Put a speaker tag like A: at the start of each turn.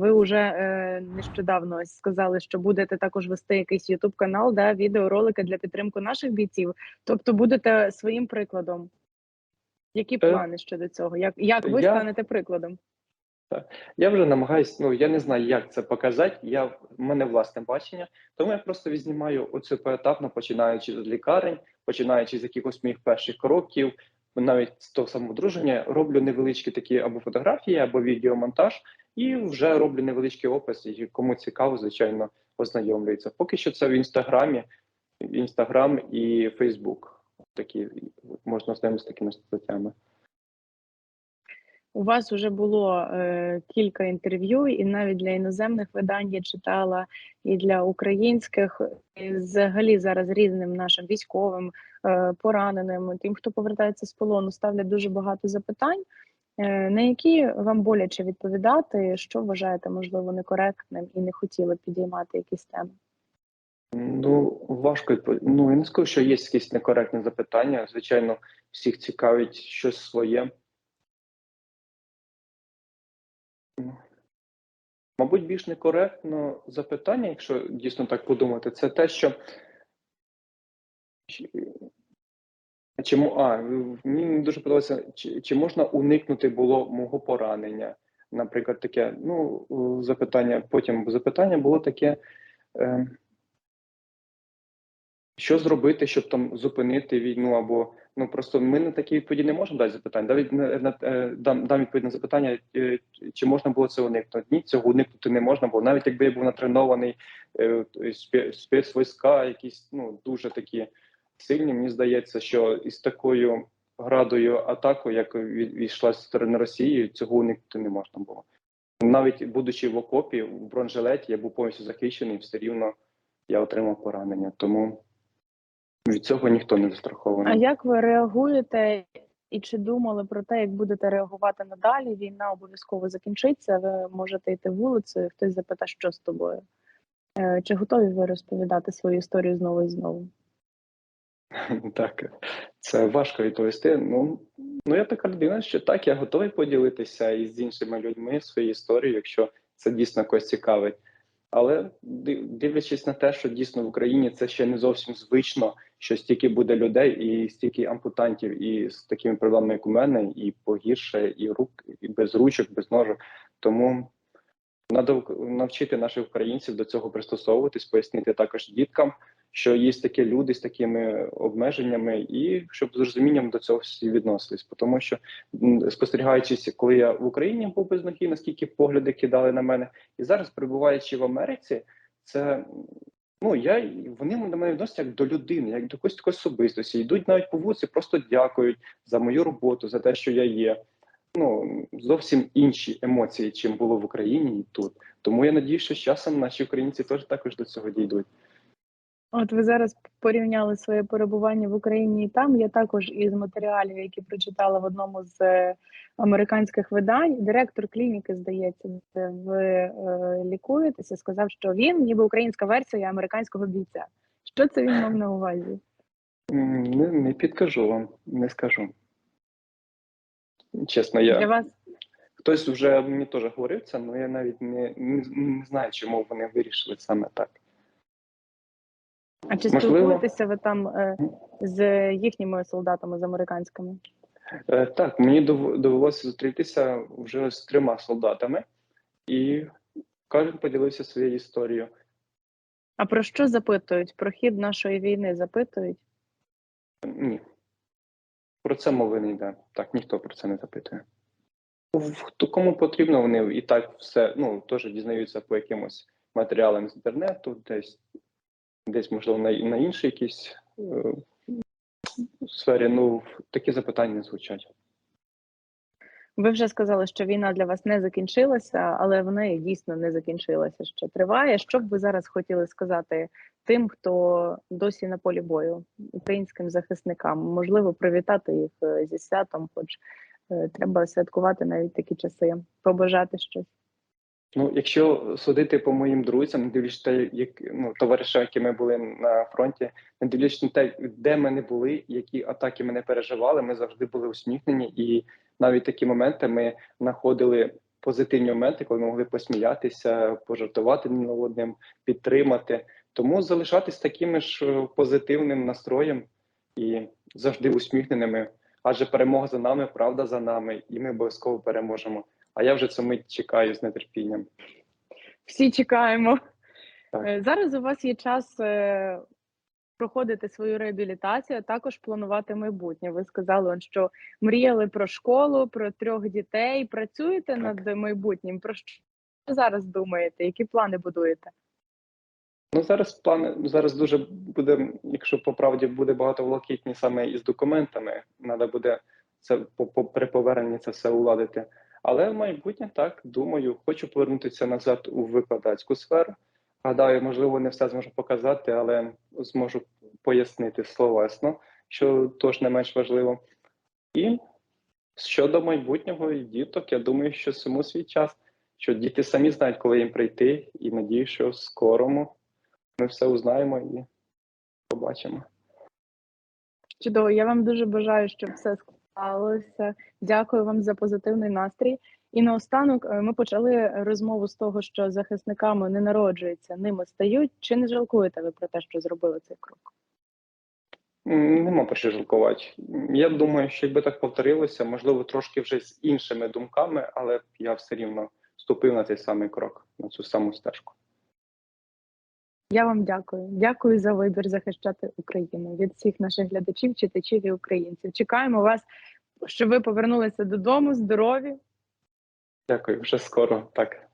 A: Ви вже е, нещодавно сказали, що будете також вести якийсь Ютуб канал, да, відеоролики для підтримки наших бійців. Тобто будете своїм прикладом. Які плани щодо цього? Як, як ви
B: я-
A: станете прикладом?
B: Я вже намагаюсь, ну я не знаю, як це показати. Я в мене власне бачення, тому я просто відзнімаю оцю поетапно, починаючи з лікарень, починаючи з якихось моїх перших кроків, навіть з того самого друження, роблю невеличкі такі або фотографії, або відеомонтаж, і вже роблю невеличкий опис. І кому цікаво, звичайно, ознайомлюється. Поки що це в інстаграмі, інстаграм і Фейсбук. Такі можна знайомитися з такими статтями.
A: У вас вже було е, кілька інтерв'ю, і навіть для іноземних видань я читала, і для українських, і взагалі зараз різним нашим військовим, е, пораненим, тим, хто повертається з полону, ставлять дуже багато запитань, на які вам боляче відповідати, що вважаєте можливо некоректним і не хотіли підіймати якісь теми.
B: Ну, важко відповідати. Ну, я не скажу, що є якісь некоректні запитання. Звичайно, всіх цікавить щось своє. Мабуть, більш некоректно запитання, якщо дійсно так подумати, це те, що чому а мені дуже подобається, чи, чи можна уникнути було мого поранення? Наприклад, таке ну запитання. Потім запитання було таке. Е, що зробити, щоб там зупинити війну, або ну просто ми на такі відповіді не можемо дати запитання. Давид на, е, дам, дам відповідь запитання, е, чи можна було це уникнути? Ні, цього уникнути не можна, бо навіть якби я був натренований е, спе- спецвійська, якісь ну дуже такі сильні, мені здається, що із такою градою атакою, як війшла з сторони Росії, цього уникнути не можна було. Навіть будучи в окопі в бронежилеті, я був повністю захищений, все рівно я отримав поранення. Тому від цього ніхто не застрахований.
A: А як ви реагуєте і чи думали про те, як будете реагувати надалі? Війна обов'язково закінчиться. Ви можете йти вулицею, хтось запитає, що з тобою. Е, Чи готові ви розповідати свою історію знову і знову?
B: Так, це важко відповісти. Ну, ну я така людина, що так, я готовий поділитися із іншими людьми своєю історією, якщо це дійсно когось цікавить. Але дивлячись на те, що дійсно в Україні це ще не зовсім звично, що стільки буде людей і стільки ампутантів, і з такими проблемами, як у мене, і погірше, і рук, і без ручок, без ножок. Тому треба навчити наших українців до цього пристосовуватись, пояснити також діткам, що є такі люди з такими обмеженнями, і щоб з розумінням до цього всі відносились. Тому що спостерігаючись, коли я в Україні був без ноги, наскільки погляди кидали на мене, і зараз перебуваючи в Америці, це ну я вони до мене відносяться як до людини, як до якоїсь такої особистості. Йдуть навіть по вулиці, просто дякують за мою роботу, за те, що я є. Ну зовсім інші емоції, чим було в Україні і тут. Тому я надію, що з часом наші українці теж також до цього дійдуть.
A: От ви зараз порівняли своє перебування в Україні і там. Я також із матеріалів, які прочитала в одному з е, американських видань, директор клініки, здається, де ви е, лікуєтеся, сказав, що він ніби українська версія американського бійця. Що це він мав на увазі?
B: Не, не підкажу вам, не скажу. Чесно, я
A: Для вас
B: хтось вже мені теж говорив це, але я навіть не, не, не знаю, чому вони вирішили саме так.
A: А чи
B: Можливо.
A: спілкуєтеся ви там е, з їхніми солдатами, з американськими?
B: Е, так, мені довелося зустрітися вже з трьома солдатами, і кожен поділився своєю історією.
A: А про що запитують? Про хід нашої війни запитують?
B: Ні. Про це мови не йде. Так, ніхто про це не запитує. Хто кому потрібно, вони і так все ну, теж дізнаються по якимось матеріалам з інтернету, десь, десь можливо, на, на іншій якійсь е, сфері. Ну, такі запитання не звучать.
A: Ви вже сказали, що війна для вас не закінчилася, але вона і дійсно не закінчилася. Ще триває. Що б ви зараз хотіли сказати тим, хто досі на полі бою, українським захисникам? Можливо, привітати їх е, зі святом, хоч е, треба святкувати навіть такі часи, побажати щось.
B: Ну, якщо судити по моїм друзям, не дивлячись те, як ну, товаришам, які ми були на фронті, не дивлячись на те, де ми не були, які атаки ми не переживали, ми завжди були усміхнені, і навіть такі моменти ми знаходили позитивні моменти, коли ми могли посміятися, пожартувати одним, підтримати. Тому залишатись такими ж е, позитивним настроєм і завжди усміхненими. Адже перемога за нами, правда за нами, і ми обов'язково переможемо. А я вже цю мить чекаю з нетерпінням.
A: Всі чекаємо.
B: Так.
A: Е, Зараз у вас є час е, проходити свою реабілітацію, а також планувати майбутнє. Ви сказали, що мріяли про школу, про трьох дітей. Працюєте
B: Так.
A: над майбутнім? Про що ви зараз думаєте? Які плани будуєте?
B: Ну зараз плани зараз дуже буде, якщо по правді буде багато волокітні саме із документами, треба буде це по, по при поверненні це все уладити. Але в майбутнє так думаю, хочу повернутися назад у викладацьку сферу. Гадаю, можливо, не все зможу показати, але зможу пояснити словесно, що теж не менш важливо. І щодо майбутнього і діток, я думаю, що всьому свій час, що діти самі знають, коли їм прийти, і надію, що в скорому ми все узнаємо і побачимо.
A: Чудово, я вам дуже бажаю, щоб все склалося. Дякую вам за позитивний настрій. І наостанок е, ми почали розмову з того, що захисниками не народжуються, ними стають. Чи не жалкуєте ви про те, що зробили цей крок?
B: Нема про що жалкувати. Я думаю, що якби так повторилося, можливо, трошки вже з іншими думками, але я все рівно ступив на цей самий крок, на цю саму стежку.
A: Я вам дякую. Дякую за вибір захищати Україну від всіх наших глядачів, читачів і українців. Чекаємо вас, щоб ви повернулися додому здорові.
B: Дякую, вже скоро. Так.